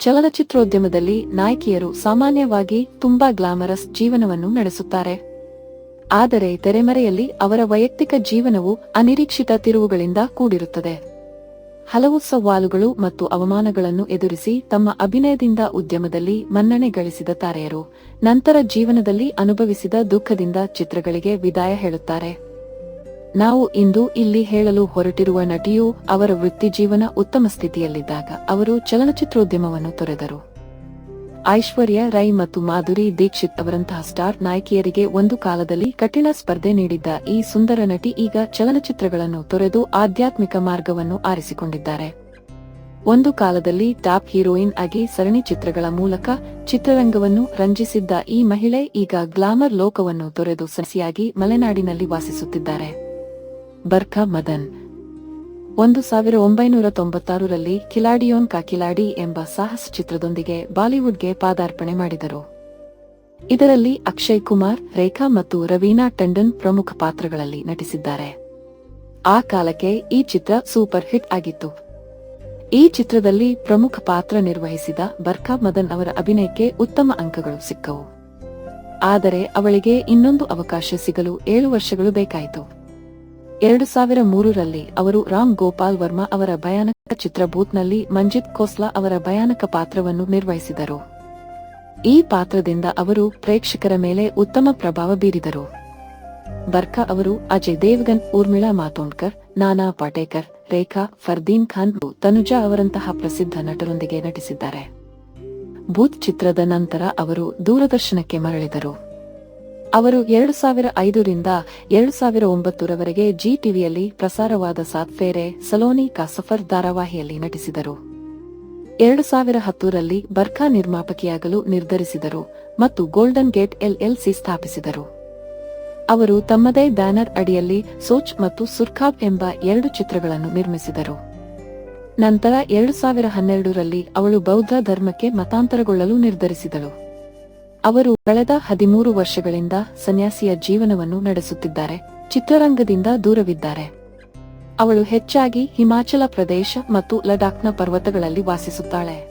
ಚಲನಚಿತ್ರೋದ್ಯಮದಲ್ಲಿ ನಾಯಕಿಯರು ಸಾಮಾನ್ಯವಾಗಿ ತುಂಬಾ ಗ್ಲಾಮರಸ್ ಜೀವನವನ್ನು ನಡೆಸುತ್ತಾರೆ. ಆದರೆ ತೆರೆಮರೆಯಲ್ಲಿ ಅವರ ವೈಯಕ್ತಿಕ ಜೀವನವು ಅನಿರೀಕ್ಷಿತ ತಿರುವುಗಳಿಂದ ಕೂಡಿರುತ್ತದೆ. ಹಲವು ಸವಾಲುಗಳು ಮತ್ತು ಅವಮಾನಗಳನ್ನು ಎದುರಿಸಿ ತಮ್ಮ ಅಭಿನಯದಿಂದ ಉದ್ಯಮದಲ್ಲಿ ಮನ್ನಣೆ ಗಳಿಸಿದ ತಾರೆಯರು ನಂತರ ಜೀವನದಲ್ಲಿ ಅನುಭವಿಸಿದ ದುಃಖದಿಂದ ಚಿತ್ರಗಳಿಗೆ ವಿದಾಯ ಹೇಳುತ್ತಾರೆ. ನಾವು ಇಂದು ಇಲ್ಲಿ ಹೇಳಲು ಹೊರಟಿರುವ ನಟಿಯು ಅವರ ವೃತ್ತಿಜೀವನ ಉತ್ತಮ ಸ್ಥಿತಿಯಲ್ಲಿದ್ದಾಗ ಅವರು ಚಲನಚಿತ್ರೋದ್ಯಮವನ್ನು ತೊರೆದರು. ಐಶ್ವರ್ಯ ರೈ ಮತ್ತು ಮಾಧುರಿ ದೀಕ್ಷಿತ್ ಅವರಂತಹ ಸ್ಟಾರ್ ನಾಯಕಿಯರಿಗೆ ಒಂದು ಕಾಲದಲ್ಲಿ ಕಠಿಣ ಸ್ಪರ್ಧೆ ನೀಡಿದ್ದ ಈ ಸುಂದರ ನಟಿ ಈಗ ಚಲನಚಿತ್ರಗಳನ್ನು ತೊರೆದು ಆಧ್ಯಾತ್ಮಿಕ ಮಾರ್ಗವನ್ನು ಆರಿಸಿಕೊಂಡಿದ್ದಾರೆ. ಒಂದು ಕಾಲದಲ್ಲಿ ಟಾಪ್ ಹೀರೋಯಿನ್ ಆಗಿ ಸರಣಿ ಚಿತ್ರಗಳ ಮೂಲಕ ಚಿತ್ರರಂಗವನ್ನು ರಂಜಿಸಿದ್ದ ಈ ಮಹಿಳೆ ಈಗ ಗ್ಲಾಮರ್ ಲೋಕವನ್ನು ತೊರೆದು ಸಸಿಯಾಗಿ ಮಲೆನಾಡಿನಲ್ಲಿ ವಾಸಿಸುತ್ತಿದ್ದಾರೆ. ಬರ್ಖಾ ಮದನ್. ಒಂದು ಸಾವಿರ ಒಂಬೈನೂರ ತೊಂಬತ್ತಾರರಲ್ಲಿ ಕಿಲಾಡಿಯೋನ್ ಕಾ ಕಿಲಾಡಿ ಎಂಬ ಸಾಹಸ ಚಿತ್ರದೊಂದಿಗೆ ಬಾಲಿವುಡ್ಗೆ ಪಾದಾರ್ಪಣೆ ಮಾಡಿದರು. ಇದರಲ್ಲಿ ಅಕ್ಷಯ್ ಕುಮಾರ್, ರೇಖಾ ಮತ್ತು ರವೀನಾ ಟಂಡನ್ ಪ್ರಮುಖ ಪಾತ್ರಗಳಲ್ಲಿ ನಟಿಸಿದ್ದಾರೆ. ಆ ಕಾಲಕ್ಕೆ ಈ ಚಿತ್ರ ಸೂಪರ್ ಹಿಟ್ ಆಗಿತ್ತು. ಈ ಚಿತ್ರದಲ್ಲಿ ಪ್ರಮುಖ ಪಾತ್ರ ನಿರ್ವಹಿಸಿದ ಬರ್ಖಾ ಮದನ್ ಅವರ ಅಭಿನಯಕ್ಕೆ ಉತ್ತಮ ಅಂಕಗಳು ಸಿಕ್ಕವು. ಆದರೆ ಅವಳಿಗೆ ಇನ್ನೊಂದು ಅವಕಾಶ ಸಿಗಲು ಏಳು ವರ್ಷಗಳು ಬೇಕಾಯಿತು. ಎರಡು ಸಾವಿರ ಮೂರರಲ್ಲಿ ಅವರು ರಾಮ್ ಗೋಪಾಲ್ ವರ್ಮಾ ಅವರ ಭಯಾನಕ ಚಿತ್ರ ಬೂತ್ನಲ್ಲಿ ಮಂಜಿತ್ ಖೋಸ್ಲಾ ಅವರ ಭಯಾನಕ ಪಾತ್ರವನ್ನು ನಿರ್ವಹಿಸಿದರು. ಈ ಪಾತ್ರದಿಂದ ಅವರು ಪ್ರೇಕ್ಷಕರ ಮೇಲೆ ಉತ್ತಮ ಪ್ರಭಾವ ಬೀರಿದರು. ಬರ್ಕಾ ಅವರು ಅಜಯ್ ದೇವ್ಗನ್, ಊರ್ಮಿಳಾ ಮಾತೋಂಡ್ಕರ್, ನಾನಾ ಪಾಟೇಕರ್, ರೇಖಾ, ಫರ್ದೀನ್ ಖಾನ್, ತನುಜಾ ಅವರಂತಹ ಪ್ರಸಿದ್ಧ ನಟರೊಂದಿಗೆ ನಟಿಸಿದ್ದಾರೆ. ಬೂತ್ ಚಿತ್ರದ ನಂತರ ಅವರು ದೂರದರ್ಶನಕ್ಕೆ ಮರಳಿದರು. ಅವರು ಎರಡು ಸಾವಿರ ಐದರಿಂದ ಎರಡು ಸಾವಿರ ಒಂಬತ್ತರವರೆಗೆ ಜಿ ಟಿವಿಯಲ್ಲಿ ಪ್ರಸಾರವಾದ ಸಾತ್ಫೇರೆ ಸಲೋನಿ ಕಾಸಫರ್ ಧಾರಾವಾಹಿಯಲ್ಲಿ ನಟಿಸಿದರು. ಎರಡು ಸಾವಿರ ಹತ್ತರಲ್ಲಿ ಬರ್ಖಾ ನಿರ್ಮಾಪಕಿಯಾಗಲು ನಿರ್ಧರಿಸಿದರು ಮತ್ತು ಗೋಲ್ಡನ್ ಗೇಟ್ ಎಲ್ಎಲ್ಸಿ ಸ್ಥಾಪಿಸಿದರು. ಅವರು ತಮ್ಮದೇ ಬ್ಯಾನರ್ ಅಡಿಯಲ್ಲಿ ಸೋಚ್ ಮತ್ತು ಸುರ್ಖಾಬ್ ಎಂಬ ಎರಡು ಚಿತ್ರಗಳನ್ನು ನಿರ್ಮಿಸಿದರು. ನಂತರ ಎರಡು ಸಾವಿರ ಹನ್ನೆರಡರಲ್ಲಿ ಅವಳು ಬೌದ್ಧ ಧರ್ಮಕ್ಕೆ ಮತಾಂತರಗೊಳ್ಳಲು ನಿರ್ಧರಿಸಿದಳು. ಅವರು ಕಳೆದ ಹದಿಮೂರು ವರ್ಷಗಳಿಂದ ಸನ್ಯಾಸಿಯ ಜೀವನವನ್ನು ನಡೆಸುತ್ತಿದ್ದಾರೆ, ಚಿತ್ರರಂಗದಿಂದ ದೂರವಿದ್ದಾರೆ. ಅವಳು ಹೆಚ್ಚಾಗಿ ಹಿಮಾಚಲ ಪ್ರದೇಶ ಮತ್ತು ಲಡಾಖ್ನ ಪರ್ವತಗಳಲ್ಲಿ ವಾಸಿಸುತ್ತಾಳೆ.